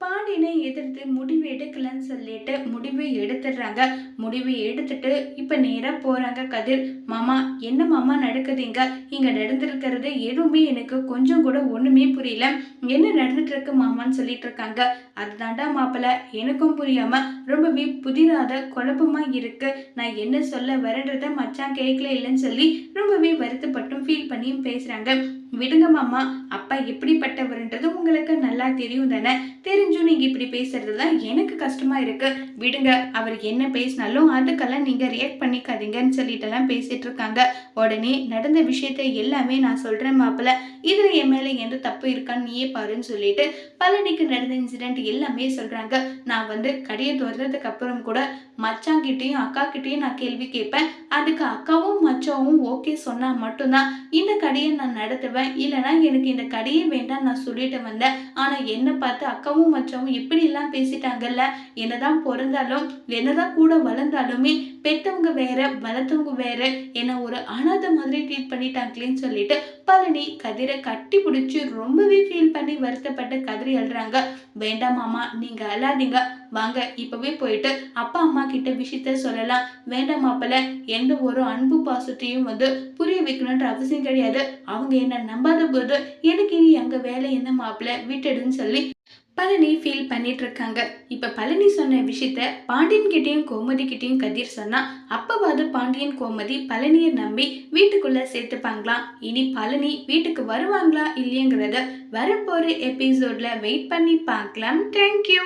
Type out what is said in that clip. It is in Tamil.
பாண்டியனை எதிர்த்து முடிவு எடுக்கலன்னு சொல்லிட்டு முடிவு எடுத்துடுறாங்க. முடிவு எடுத்துட்டு இப்போ நேராக போகிறாங்க கதிர். மாமா என்ன மாமா நடக்குதுங்க இங்கே? நடந்திருக்கிறது எதுவுமே எனக்கு கொஞ்சம் கூட ஒன்றுமே புரியல. என்ன நடந்துட்டு இருக்கு மாமான்னு சொல்லிட்டு இருக்காங்க அதுதான்டா மாப்பிள்ள எனக்கும் புரியாமல் ரொம்பவே புதிராத குழப்பமாக இருக்கு. நான் என்ன சொல்ல வரன்றத மச்சான் கேட்கல இல்லைன்னு சொல்லி ரொம்பவே வருத்தப்பட்டும் ஃபீல் பண்ணியும் பேசுகிறாங்க விடுங்க மாமா அப்பா எப்படிப்பட்டவர்ன்றது உங்களுக்கு நல்லா தெரியும் தானே? தெரிஞ்சும் நீங்கள் இப்படி பேசுறது தான் எனக்கு கஷ்டமாக இருக்குது விடுங்க அவர் என்ன பேசினாலும் அதுக்கெல்லாம் நீங்கள் ரியாக்ட் பண்ணிக்காதீங்கன்னு சொல்லிட்டுலாம் பேசிகிட்டு இருக்காங்க. உடனே நடந்த விஷயத்த எல்லாமே நான் சொல்கிறேன் மாப்பிள்ள. இதில் என் மேலே எந்த தப்பு இருக்கான்னு நீயே பாருன்னு சொல்லிட்டு பழனிக்கு நடந்த இன்சிடெண்ட் எல்லாமே சொல்கிறாங்க நான் வந்து கடையை திறந்ததுக்கு அப்புறம் கூட மச்சாங்கிட்டயும் அக்கா கிட்டேயும் நான் கேள்வி கேட்பேன். அதுக்கு அக்காவும் மச்சாவும் ஓகே சொன்னால் மட்டும்தான். இந்த கடையை நான் நடத்துவேன். இல்லைன்னா எனக்கு இந்த கடையே வேண்டாம் நான் சொல்லிட்டு வந்தேன். ஆனால் என்னை பார்த்து அக்காவும் மச்சாவும் இப்படி எல்லாம் பேசிட்டாங்கல்ல? என்னதான் பிறந்தாலும் என்னதான் கூட வளர்ந்தாலுமே பெத்தவங்க வேற வளர்த்தவங்க வேற என்ன ஒரு அனாதை மாதிரி ட்ரீட் பண்ணிட்டாங்களேன்னு சொல்லிட்டு பழனி கதிரை கட்டி பிடிச்சி ரொம்பவே ஃபீல் பண்ணி வருத்தப்பட்டு கதிரை எழுறாங்க வேண்டாம் மாமா நீங்க அழாதீங்க. வாங்க இப்பவே போயிட்டு அப்பா அம்மா கிட்ட விஷயத்த சொல்லலாம். வேண்டாம் மாப்பிள்ள எந்த ஒரு அன்பு பாசத்தையும் வந்து புரிய வைக்கணுன்ற அவசியம் கிடையாது. அவங்க என்ன நம்பாத போது எனக்கு இனி அங்க வேலை என்ன மாப்பிள்ள விட்டுடுன்னு சொல்லி பழனி ஃபீல் பண்ணிட்டு இருக்காங்க இப்ப பழனி சொன்ன விஷயத்த பாண்டியன் கிட்டேயும் கோமதி கிட்டேயும் கதிர் சொன்னா அப்பவாது பாண்டியன் கோமதி பழனியை நம்பி வீட்டுக்குள்ள சேர்த்துப்பாங்களாம். இனி பழனி வீட்டுக்கு வருவாங்களா இல்லையங்கிறத வரப்போற எபிசோட்ல வெயிட் பண்ணி பார்க்கலாம். தேங்க்யூ